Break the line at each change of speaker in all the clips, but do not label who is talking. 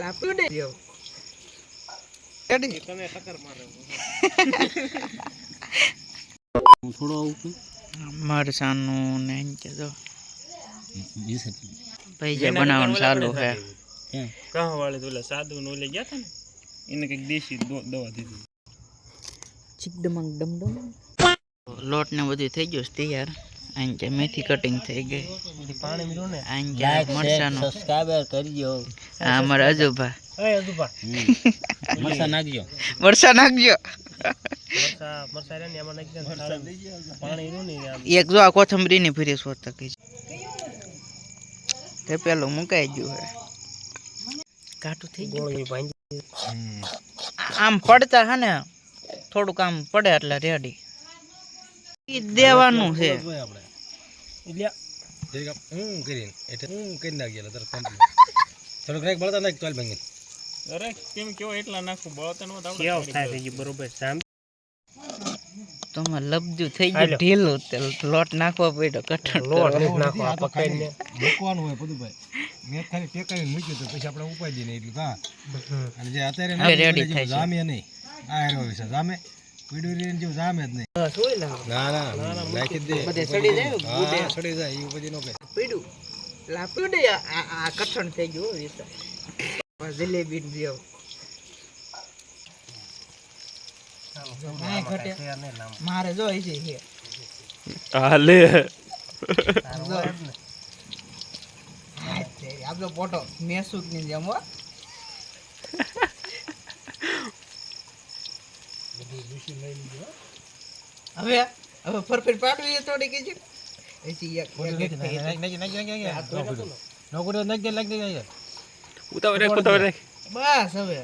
લાપ્યું જો
થોડો આવું
મરચાનું ને આંજા જો. ભૈજા બનાવવાનું ચાલુ હે
કાં વાળે તો ઓલા સાદુ નો લઈ ગયા હતા ને? એને કંઈક દેશી દવા દીધી.
ચીકડમંગ ડમડમ.
લોટ ને બધું થઈ ગયું તૈયાર. આંજા મેથી કટિંગ થઈ ગઈ.
પાણી મીઠું ને?
આંજા મરસાનો
સબસ્ક્રાઇબર કરજો.
આ અમારા અજુભા.
એ અજુભા.
મરસા નાખજો.
મરસા નાખજો.
મરસા મરસા રહ્યા ને એમાં નાખી દે ને પાણી રહ્યું ને આમ
એક જો આ કોથમરીની ફરી સો તકી તે પેલું મુકાઈ ગયું હે. કાટું થઈ ગયું. આમ પડતા હે ને થોડુંક આમ પડે એટલે રેડી દેવાનું છે.
એટલે
હું કરીને એટલે હું કરી નાખીએ તરત કમ્પ્લીટ થોડુંક નાખ બળતા નાખ ચાલ ભાંગી.
અરે કેમ કેવો એટલા નાખું બળતણ હોત આપણે થાય છે બરોબર સામ
તમારે લબજુ થઈ ગયું ઢીલું તે લોટ નાખવા પડ્યો કઠણ
લોટ
મૂકવાનું હોય બધું ભાઈ મેં ખાલી મૂક્યું તો પછી આપણે ઉપાય દઈએ એટલું કા અને જે અત્યારે
હવે થાય
જામે નહીં. આ હેરો વિશે જામે. પીડું રીને જેવું જામે જ નહીં. ના ના નાખી દે.
બધે સડી જાય
હા સડી જાય એ બધી નો કે.
પીડુ લાપ્યું ને આ આ કઠણ થઈ ગયું હો વિશે જલેબી ને જેવું મારે જો છે. છે
હાલે
આપણો ફોટો મેસુકની. જેમ હો હવે હવે ફરફર પાડવી એ થોડી કીધું એસી એક એક એક
નાખી નાખી નાખી નાખી નો કુડો નાખી દે
બસ હવે.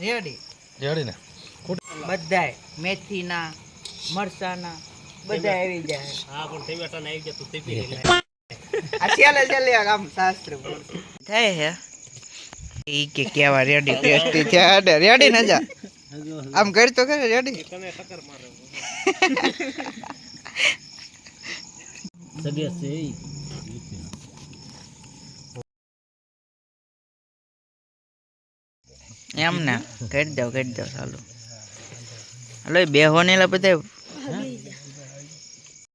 રેડી.
રેડી ને
બધાય મેથીના મરચાના બધા આવી જાય.
હા પણ થઈ આવી ગયા તું તે
આ છેલ્લે છેલ્લે આમ શાસ્ત્ર થાય હે? ઈ કે કેવા રેડી ટેસ્ટી છે રેડી ને જા. આમ કરી તો ખરે રેડી.
તને ટક્કર મારે
સગે છે
એમ ને કરી દો કરી દો ચાલુ. હલો બેહો ને બધા